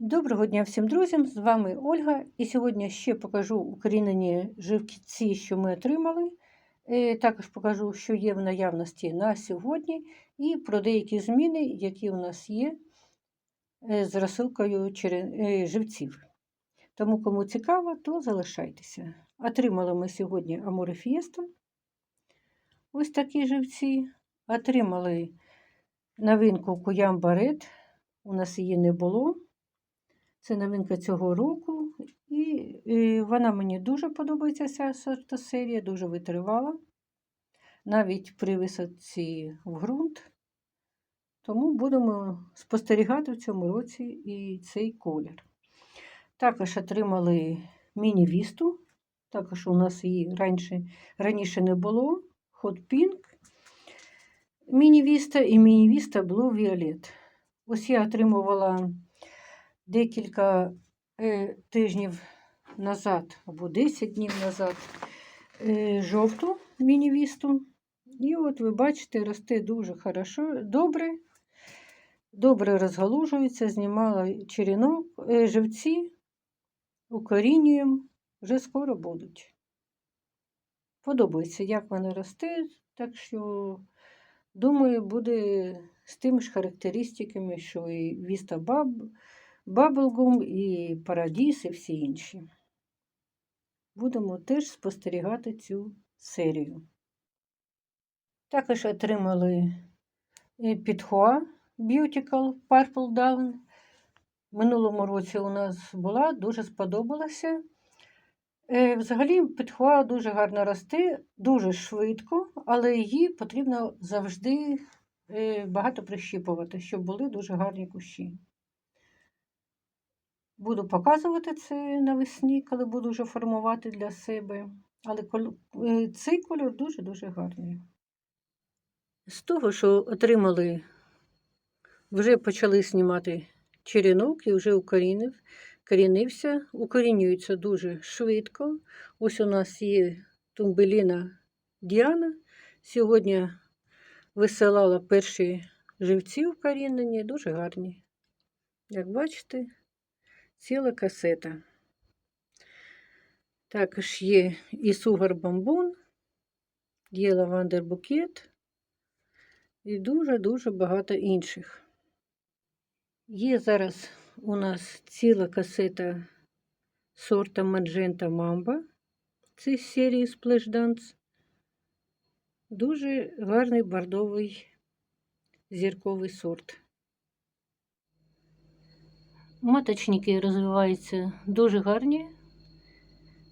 Доброго дня всім друзям! З вами Ольга. І сьогодні ще покажу укорінені живці, що ми отримали. Е, Також покажу, що є в наявності на сьогодні, і про деякі зміни, які у нас є е, з розсилкою е, живців. Тому, кому цікаво, то залишайтеся. Отримали ми сьогодні аморифієста. Ось такі живці. Отримали новинку Куям Барет. У нас її не було. Це новинка цього року, і, і вона мені дуже подобається, ця сортосерія, дуже витривала, навіть при висадці в ґрунт. Тому будемо спостерігати в цьому році і цей колір. Також отримали міні-вісту, також у нас її раніше, раніше не було. Hot Pink, міні-віста і міні-віста Blue Violet. Ось я отримувала декілька е, тижнів назад, або 10 днів назад, е, жовту міні-вісту. І от ви бачите, росте дуже хорошо, добре, добре розгалужується, знімала черінок, е, живці, укорінюємо, вже скоро будуть. Подобається, як вона росте, так що, думаю, буде з тими ж характеристиками, що і Віста Баб. Баблгум і Парадіс і всі інші. Будемо теж спостерігати цю серію. Також отримали Підхоа Beautical Purple Down. Минулому році у нас була, дуже сподобалася. Е, Взагалі, підхоа дуже гарно росте, дуже швидко, але її потрібно завжди е, багато прищіпувати, щоб були дуже гарні кущі. Буду показувати це навесні, коли буду вже формувати для себе. Але цей кольор дуже-дуже гарний. З того, що отримали, вже почали знімати черенок і вже укорінив, корінився. Укорінюється дуже швидко. Ось у нас є тумбеліна Діана. Сьогодні висилала перші живці укорінені, дуже гарні. Як бачите, ціла касета. Також є і сугар бамбун, є лавандер букет і дуже-дуже багато інших. Є зараз у нас ціла касета сорта Magenta Mamba. Це з серії Splash Dance. Дуже гарний бордовий зірковий сорт. Маточники розвиваються дуже гарні.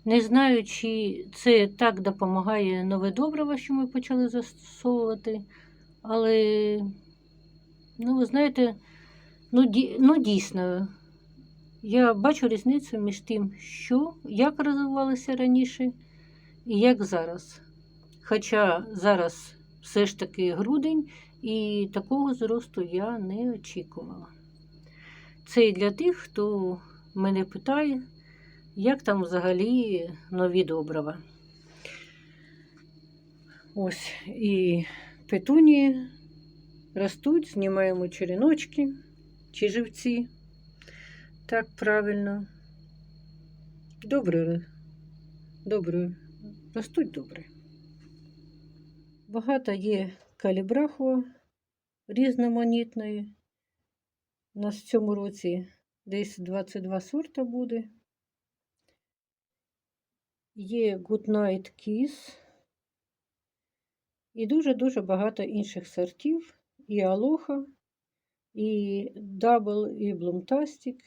Не знаю, чи це так допомагає нове добриво, що ми почали застосовувати. Але, ну, ви знаєте, ну, ді, ну дійсно, я бачу різницю між тим, що як розвивалося раніше і як зараз. Хоча зараз все ж таки грудень, і такого зросту я не очікувала. Це і для тих, хто мене питає, як там взагалі нові добрива. Ось і петунії ростуть, знімаємо черіночки чи живці. Так правильно. Добре, добре, ростуть добре. Багато є калібраху різноманітної. У нас в цьому році десь 22 сорта буде. Є Goodnight Kiss. І дуже-дуже багато інших сортів. І Алоха, і Double, і Bloomtastic.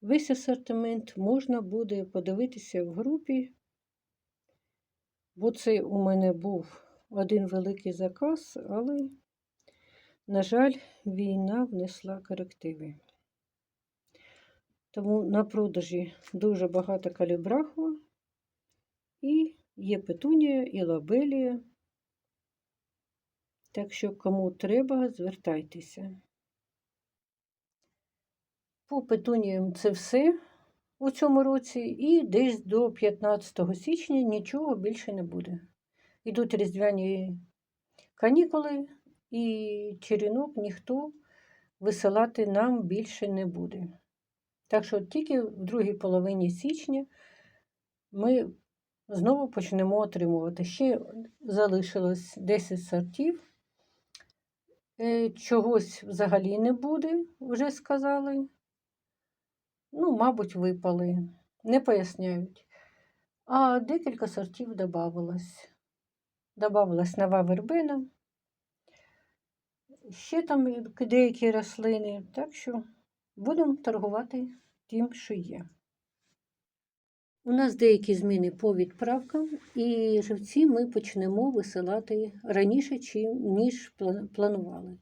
Весь асортимент можна буде подивитися в групі, бо це у мене був один великий заказ, але на жаль, війна внесла корективи. Тому на продажі дуже багато калібраху, і є петунія, і лабелія. Так що, кому треба, звертайтеся. По петуніям це все у цьому році, і десь до 15 січня нічого більше не буде. Йдуть різдвяні канікули і черінок ніхто висилати нам більше не буде. Так що тільки в другій половині січня ми знову почнемо отримувати. Ще залишилось 10 сортів. Е, Чогось взагалі не буде, вже сказали. Ну, мабуть, випали, не поясняють. А декілька сортів додавалось. Добавилась нова вербина. Ще там деякі рослини, так що будемо торгувати тим, що є. У нас деякі зміни по відправкам, і живці ми почнемо висилати раніше, ніж планували.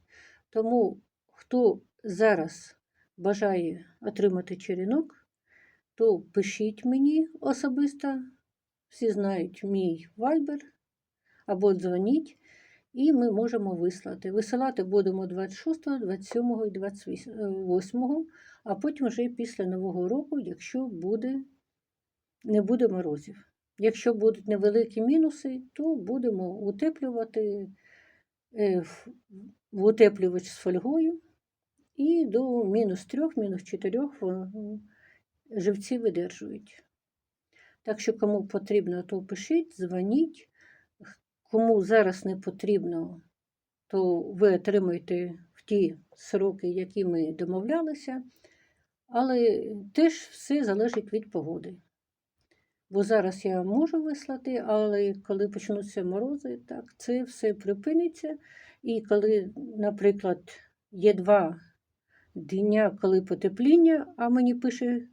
Тому, хто зараз бажає отримати черенок, то пишіть мені особисто, всі знають мій вайбер, або дзвоніть, і ми можемо вислати. Висилати будемо 26, 27 і 28, а потім вже після Нового року, якщо буде не буде морозів. Якщо будуть невеликі мінуси, то будемо утеплювати е, в утеплювач з фольгою і до мінус 3, мінус 4 живці видержують. Так що, кому потрібно, то пишіть, дзвоніть. Кому зараз не потрібно, то ви отримаєте в ті сроки, які ми домовлялися. Але теж все залежить від погоди. Бо зараз я можу вислати, але коли почнуться морози, так, це все припиниться. І коли, наприклад, є два дня, коли потепління, а мені пише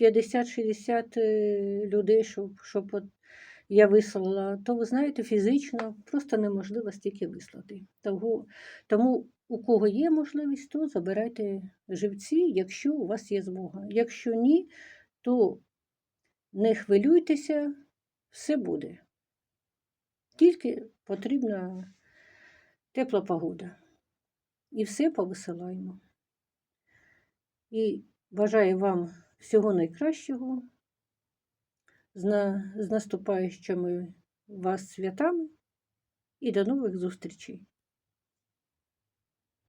50-60 е, людей, щоб от я вислала, то ви знаєте, фізично просто неможливо стільки вислати. Тому у кого є можливість, то забирайте живці, якщо у вас є змога. Якщо ні, то не хвилюйтеся, все буде. Тільки потрібна тепла погода. І все повисилаємо. І бажаю вам всього найкращого, з наступаючими вас святами і до нових зустрічей!